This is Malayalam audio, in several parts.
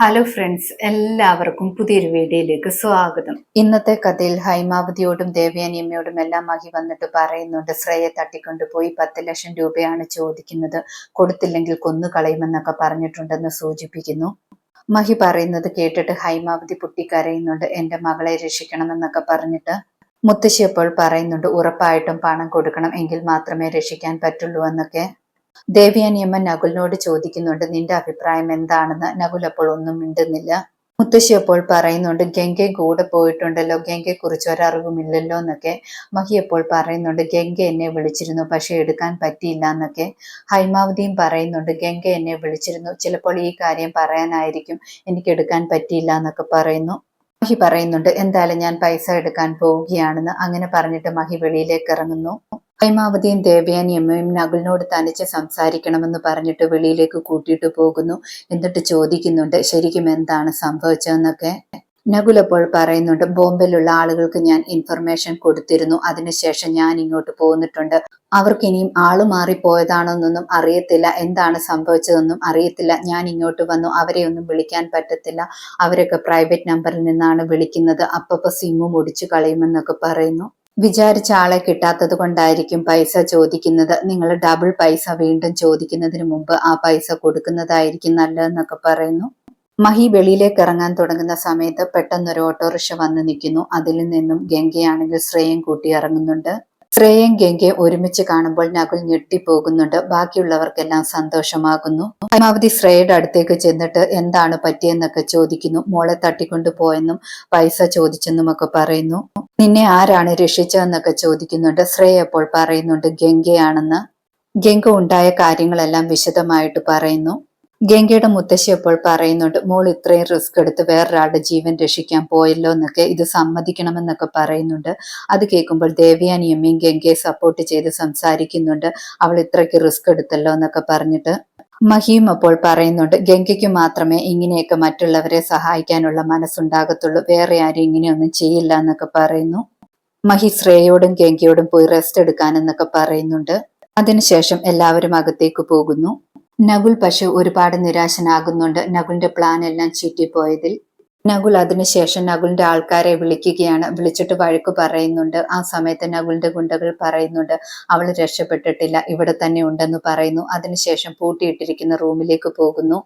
ഹലോ ഫ്രണ്ട്സ് എല്ലാവർക്കും പുതിയൊരു വീഡിയോയിലേക്ക് സ്വാഗതം. ഇന്നത്തെ കഥയിൽ ഹൈമാവതിയോടും ദേവയാനിയമ്മയോടും എല്ലാം മഹി വന്നിട്ട് പറയുന്നുണ്ട് ശ്രേയെ തട്ടിക്കൊണ്ടുപോയി പത്ത് ലക്ഷം രൂപയാണ് ചോദിക്കുന്നത്. കൊടുത്തില്ലെങ്കിൽ കൊന്നു കളയുമെന്നൊക്കെ പറഞ്ഞിട്ടുണ്ടെന്ന് സൂചിപ്പിക്കുന്നു. മഹി പറയുന്നത് കേട്ടിട്ട് ഹൈമാവതി പൊട്ടിക്കരയുന്നുണ്ട് എന്റെ മകളെ രക്ഷിക്കണമെന്നൊക്കെ പറഞ്ഞിട്ട് മുത്തശ്ശി അപ്പോൾ പറയുന്നുണ്ട് ഉറപ്പായിട്ടും പണം കൊടുക്കണം എങ്കിൽ മാത്രമേ രക്ഷിക്കാൻ പറ്റുള്ളൂ എന്നൊക്കെ. ദേവയാനിയമ്മ നകുലിനോട് ചോദിക്കുന്നുണ്ട് നിന്റെ അഭിപ്രായം എന്താണെന്ന്? നകുൽ അപ്പോൾ ഒന്നും മിണ്ടുന്നില്ല. മുത്തശ്ശി അപ്പോൾ പറയുന്നുണ്ട് ഗംഗെ കൂടെ പോയിട്ടുണ്ടല്ലോ ഗംഗയെ കുറിച്ച് ഒരറിവുമില്ലല്ലോ എന്നൊക്കെ. മഹി അപ്പോൾ പറയുന്നുണ്ട് ഗംഗ എന്നെ വിളിച്ചിരുന്നു പക്ഷെ എടുക്കാൻ പറ്റിയില്ല എന്നൊക്കെ. ഹൈമാവതിയും പറയുന്നുണ്ട് ഗംഗ എന്നെ വിളിച്ചിരുന്നു ചിലപ്പോൾ ഈ കാര്യം പറയാനായിരിക്കും എനിക്ക് എടുക്കാൻ പറ്റിയില്ല എന്നൊക്കെ പറയുന്നു. മഹി പറയുന്നുണ്ട് എന്തായാലും ഞാൻ പൈസ എടുക്കാൻ പോവുകയാണെന്ന്. അങ്ങനെ പറഞ്ഞിട്ട് മഹി വെളിയിലേക്ക് ഇറങ്ങുന്നു. ഹൈമാവതിയും ദേവയാനിയമ്മയും നകുലിനോട് തനിച്ച് സംസാരിക്കണമെന്ന് പറഞ്ഞിട്ട് വെളിയിലേക്ക് കൂട്ടിയിട്ട് പോകുന്നു. എന്നിട്ട് ചോദിക്കുന്നുണ്ട് ശരിക്കും എന്താണ് സംഭവിച്ചതെന്നൊക്കെ? നകുൽ അപ്പോൾ പറയുന്നുണ്ട് ബോംബെയിലുള്ള ആളുകൾക്ക് ഞാൻ ഇൻഫർമേഷൻ കൊടുത്തിരുന്നു. അതിനുശേഷം ഞാൻ ഇങ്ങോട്ട് പോന്നിട്ടുണ്ട്. അവർക്ക് ഇനിയും ആൾ മാറിപ്പോയതാണോന്നൊന്നും അറിയത്തില്ല. എന്താണ് സംഭവിച്ചതെന്നും അറിയത്തില്ല. ഞാൻ ഇങ്ങോട്ട് വന്നു. അവരെ ഒന്നും വിളിക്കാൻ പറ്റത്തില്ല. അവരൊക്കെ പ്രൈവറ്റ് നമ്പറിൽ നിന്നാണ് വിളിക്കുന്നത്. അപ്പപ്പോ സിമ്മും ഒടിച്ചു കളയുമെന്നൊക്കെ പറയുന്നു. വിചാരിച്ച ആളെ കിട്ടാത്തത് കൊണ്ടായിരിക്കും പൈസ ചോദിക്കുന്നത്. നിങ്ങൾ ഡബിൾ പൈസ വീണ്ടും ചോദിക്കുന്നതിന് മുമ്പ് ആ പൈസ കൊടുക്കുന്നതായിരിക്കും നല്ലതെന്നൊക്കെ പറയുന്നു. മഹി വെളിയിലേക്ക് ഇറങ്ങാൻ തുടങ്ങുന്ന സമയത്ത് പെട്ടെന്നൊരു ഓട്ടോറിക്ഷ വന്ന് നിൽക്കുന്നു. അതിൽ നിന്നും ഗംഗയാണെങ്കിൽ ശ്രേയം കൂട്ടി ഇറങ്ങുന്നുണ്ട്. ശ്രേയം ഗംഗയെ ഒരുമിച്ച് കാണുമ്പോൾ നകുൽ ഞെട്ടിപ്പോകുന്നുണ്ട്. ബാക്കിയുള്ളവർക്കെല്ലാം സന്തോഷമാകുന്നു. പരമാവധി ശ്രേയയുടെ അടുത്തേക്ക് ചെന്നിട്ട് എന്താണ് പറ്റിയെന്നൊക്കെ ചോദിക്കുന്നു. മോളെ തട്ടിക്കൊണ്ടു പോയെന്നും പൈസ ചോദിച്ചെന്നും ഒക്കെ പറയുന്നു. നിന്നെ ആരാണ് രക്ഷിച്ചതെന്നൊക്കെ ചോദിക്കുന്നുണ്ട്. ശ്രേയ അപ്പോൾ പറയുന്നുണ്ട് ഗംഗയാണെന്ന്. ഗംഗ ഉണ്ടായ കാര്യങ്ങളെല്ലാം വിശദമായിട്ട് പറയുന്നു. ഗംഗയുടെ മുത്തശ്ശി അപ്പോൾ പറയുന്നുണ്ട് മോൾ ഇത്രയും റിസ്ക് എടുത്ത് വേറൊരാളുടെ ജീവൻ രക്ഷിക്കാൻ പോയല്ലോ എന്നൊക്കെ ഇത് സമ്മതിക്കണമെന്നൊക്കെ പറയുന്നുണ്ട്. അത് കേൾക്കുമ്പോൾ ദേവയാനിയമ്മയും ഗംഗയെ സപ്പോർട്ട് ചെയ്ത് സംസാരിക്കുന്നുണ്ട്. അവൾ ഇത്രയ്ക്ക് റിസ്ക് എടുത്തല്ലോ എന്നൊക്കെ പറഞ്ഞിട്ട് മഹിയും അപ്പോൾ പറയുന്നുണ്ട് ഗംഗയ്ക്ക് മാത്രമേ ഇങ്ങനെയൊക്കെ മറ്റുള്ളവരെ സഹായിക്കാനുള്ള മനസ്സുണ്ടാകത്തുള്ളൂ. വേറെ ആരും ഇങ്ങനെയൊന്നും ചെയ്യില്ല എന്നൊക്കെ പറയുന്നു. മഹി ശ്രേയോടും ഗംഗയോടും പോയി റെസ്റ്റ് എടുക്കാനെന്നൊക്കെ പറയുന്നുണ്ട്. അതിനുശേഷം എല്ലാവരും അകത്തേക്ക് പോകുന്നു. നകുൽ പക്ഷെ ഒരുപാട് നിരാശനാകുന്നുണ്ട്. നകുലിന്റെ പ്ലാൻ എല്ലാം ചീറ്റിപ്പോയതിൽ നകുൽ അതിനുശേഷം നകുലിന്റെ ആൾക്കാരെ വിളിക്കുകയാണ്. വിളിച്ചിട്ട് വഴക്ക് പറയുന്നുണ്ട്. ആ സമയത്ത് നകുലിന്റെ ഗുണ്ടകൾ പറയുന്നുണ്ട് അവൾ രക്ഷപ്പെട്ടിട്ടില്ല ഇവിടെ തന്നെ ഉണ്ടെന്ന് പറയുന്നു. അതിനുശേഷം പൂട്ടിയിട്ടിരിക്കുന്ന റൂമിലേക്ക് പോകുന്നു.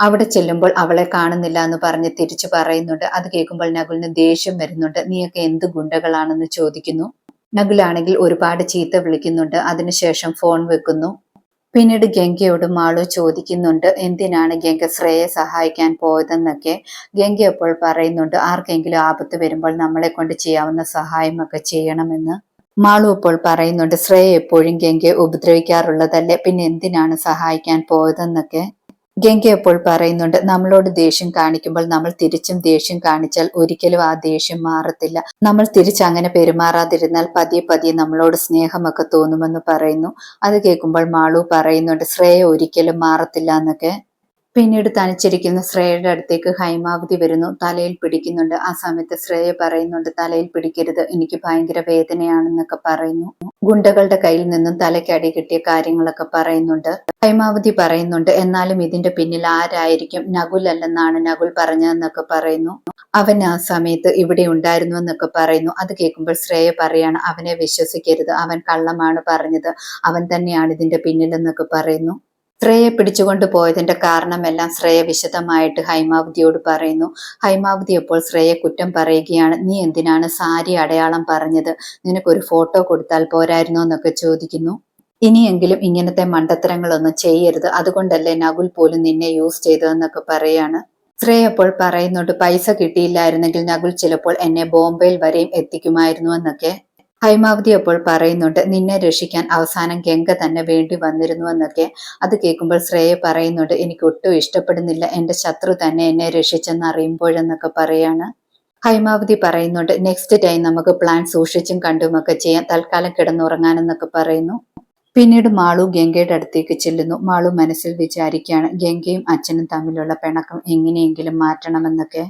അവിടെ ചെല്ലുമ്പോൾ അവളെ കാണുന്നില്ല എന്ന് പറഞ്ഞ് തിരിച്ചു പറയുന്നുണ്ട്. അത് കേൾക്കുമ്പോൾ നകുലിന് ദേഷ്യം വരുന്നുണ്ട്. നീയൊക്കെ എന്ത് ഗുണ്ടകളാണെന്ന് ചോദിക്കുന്നു? നകുലാണെങ്കിൽ ഒരുപാട് ചീത്ത വിളിക്കുന്നുണ്ട്. അതിനുശേഷം ഫോൺ വെക്കുന്നു. പിന്നീട് ഗംഗയോട് മാളു ചോദിക്കുന്നുണ്ട് എന്തിനാണ് ഗംഗ ശ്രേയെ സഹായിക്കാൻ പോയതെന്നൊക്കെ? ഗംഗ അപ്പോൾ പറയുന്നുണ്ട് ആർക്കെങ്കിലും ആപത്ത് വരുമ്പോൾ നമ്മളെ കൊണ്ട് ചെയ്യാവുന്ന സഹായമൊക്കെ ചെയ്യണമെന്ന്. മാളു അപ്പോൾ പറയുന്നുണ്ട് ശ്രേയ എപ്പോഴും ഗംഗയെ ഉപദ്രവിക്കാറുള്ളതല്ലേ പിന്നെ എന്തിനാണ് സഹായിക്കാൻ പോയതെന്നൊക്കെ? ഗംഗ എപ്പോൾ പറയുന്നുണ്ട് നമ്മളോട് ദേഷ്യം കാണിക്കുമ്പോൾ നമ്മൾ തിരിച്ചും ദേഷ്യം കാണിച്ചാൽ ഒരിക്കലും ആ ദേഷ്യം മാറത്തില്ല. നമ്മൾ തിരിച്ച് അങ്ങനെ പെരുമാറാതിരുന്നാൽ പതിയെ പതിയെ നമ്മളോട് സ്നേഹമൊക്കെ തോന്നുമെന്ന് പറയുന്നു. അത് കേൾക്കുമ്പോൾ മാളു പറയുന്നുണ്ട് ശ്രേയ ഒരിക്കലും മാറത്തില്ല എന്നൊക്കെ. പിന്നീട് തനിച്ചിരിക്കുന്ന ശ്രേയയുടെ അടുത്തേക്ക് ഹൈമാവതി വരുന്നു. തലയിൽ പിടിക്കുന്നുണ്ട്. ആ സമയത്ത് ശ്രേയ പറയുന്നുണ്ട് തലയിൽ പിടിക്കരുത്. എനിക്ക് ഭയങ്കര വേദനയാണെന്നൊക്കെ പറയുന്നു. ഗുണ്ടകളുടെ കയ്യിൽ നിന്നും തലയ്ക്കടി കിട്ടിയ കാര്യങ്ങളൊക്കെ പറയുന്നുണ്ട്. ഹൈമാവതി പറയുന്നുണ്ട് എന്നാലും ഇതിന്റെ പിന്നിൽ ആരായിരിക്കും? നകുൽ അല്ലെന്നാണ് നകുൽ പറഞ്ഞതെന്നൊക്കെ പറയുന്നു. അവൻ ആ സമയത്ത് ഇവിടെ ഉണ്ടായിരുന്നു എന്നൊക്കെ പറയുന്നു. അത് കേൾക്കുമ്പോൾ ശ്രേയ പറയാണ് അവനെ വിശ്വസിക്കരുത്. അവൻ കള്ളമാണ് പറഞ്ഞത്. അവൻ തന്നെയാണ് ഇതിന്റെ പിന്നിലെന്നൊക്കെ പറയുന്നു. ശ്രേയെ പിടിച്ചുകൊണ്ട് പോയതിന്റെ കാരണമെല്ലാം ശ്രേയ വിശദമായിട്ട് ഹൈമാവതിയോട് പറയുന്നു. ഹൈമാവതി അപ്പോൾ ശ്രേയെ കുറ്റം പറയുകയാണ്. നീ എന്തിനാണ് സാരി അടയാളം പറഞ്ഞത്? നിനക്കൊരു ഫോട്ടോ കൊടുത്താൽ പോരായിരുന്നോ? എന്നൊക്കെ ചോദിക്കുന്നു. ഇനിയെങ്കിലും ഇങ്ങനത്തെ മണ്ടത്തരങ്ങളൊന്നും ചെയ്യരുത്. അതുകൊണ്ടല്ലേ നകുൽ പോലും നിന്നെ യൂസ് ചെയ്തതെന്നൊക്കെ പറയാണ്. ശ്രേയ അപ്പോൾ പറയുന്നുണ്ട് പൈസ കിട്ടിയില്ലായിരുന്നെങ്കിൽ നകുൽ ചിലപ്പോൾ എന്നെ ബോംബെയിൽ വരെയും എത്തിക്കുമായിരുന്നു എന്നൊക്കെ. ഹൈമാവതി അപ്പോൾ പറയുന്നുണ്ട് നിന്നെ രക്ഷിക്കാൻ അവസാനം ഗംഗ തന്നെ വേണ്ടി വന്നിരുന്നു എന്നൊക്കെ. അത് കേൾക്കുമ്പോൾ ശ്രേയ പറയുന്നുണ്ട് എനിക്ക് ഒട്ടും ഇഷ്ടപ്പെടുന്നില്ല എന്റെ ശത്രു തന്നെ എന്നെ രക്ഷിച്ചെന്ന് അറിയുമ്പോഴെന്നൊക്കെ പറയാണ്. ഹൈമാവതി പറയുന്നുണ്ട് നെക്സ്റ്റ് ടൈം നമുക്ക് പ്ലാൻ സൂക്ഷിച്ചും കണ്ടുമൊക്കെ ചെയ്യാം തൽക്കാലം കിടന്നുറങ്ങാനെന്നൊക്കെ പറയുന്നു. പിന്നീട് മാളു ഗംഗയുടെ അടുത്തേക്ക് ചെല്ലുന്നു. മാളു മനസ്സിൽ വിചാരിക്കുകയാണ് ഗംഗയും അച്ഛനും തമ്മിലുള്ള പിണക്കം എങ്ങനെയെങ്കിലും മാറ്റണമെന്നൊക്കെ.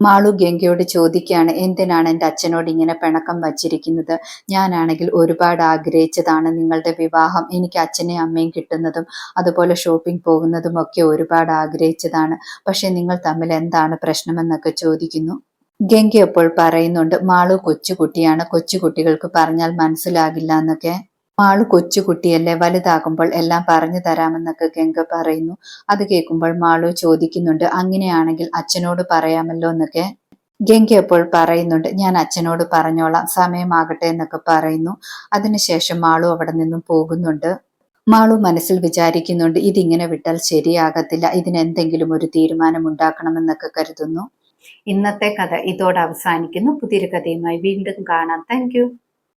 മാളു ഗംഗയോട് ചോദിക്കുകയാണ് എന്തിനാണ് എന്റെ അച്ഛനോട് ഇങ്ങനെ പിണക്കം വച്ചിരിക്കുന്നത്? ഞാനാണെങ്കിൽ ഒരുപാട് ആഗ്രഹിച്ചതാണ് നിങ്ങളുടെ വിവാഹം. എനിക്ക് അച്ഛനെയും അമ്മയും കിട്ടുന്നതും അതുപോലെ ഷോപ്പിംഗ് പോകുന്നതും ഒക്കെ ഒരുപാട് ആഗ്രഹിച്ചതാണ്. പക്ഷെ നിങ്ങൾ തമ്മിൽ എന്താണ് പ്രശ്നമെന്നൊക്കെ ചോദിക്കുന്നു. ഗംഗ അപ്പോൾ പറയുന്നുണ്ട് മാളു കൊച്ചുകുട്ടിയാണ്. കൊച്ചുകുട്ടികൾക്ക് പറഞ്ഞാൽ മനസ്സിലാകില്ല എന്നൊക്കെ. മാളു കൊച്ചുകുട്ടിയല്ലേ വലുതാകുമ്പോൾ എല്ലാം പറഞ്ഞു തരാമെന്നൊക്കെ ഗംഗ പറയുന്നു. അത് കേൾക്കുമ്പോൾ മാളു ചോദിക്കുന്നുണ്ട് അങ്ങനെയാണെങ്കിൽ അച്ഛനോട് പറയാമല്ലോ എന്നൊക്കെ? ഗംഗ അപ്പോൾ പറയുന്നുണ്ട് ഞാൻ അച്ഛനോട് പറഞ്ഞോളാം സമയമാകട്ടെ എന്നൊക്കെ പറയുന്നു. അതിനുശേഷം മാളു അവിടെ നിന്നും പോകുന്നുണ്ട്. മാളു മനസ്സിൽ വിചാരിക്കുന്നുണ്ട് ഇതിങ്ങനെ വിട്ടാൽ ശരിയാകത്തില്ല ഇതിനെന്തെങ്കിലും ഒരു തീരുമാനം ഉണ്ടാക്കണമെന്നൊക്കെ കരുതുന്നു. ഇന്നത്തെ കഥ ഇതോടെ അവസാനിക്കുന്നു. പുതിയൊരു കഥയുമായി വീണ്ടും കാണാം. താങ്ക്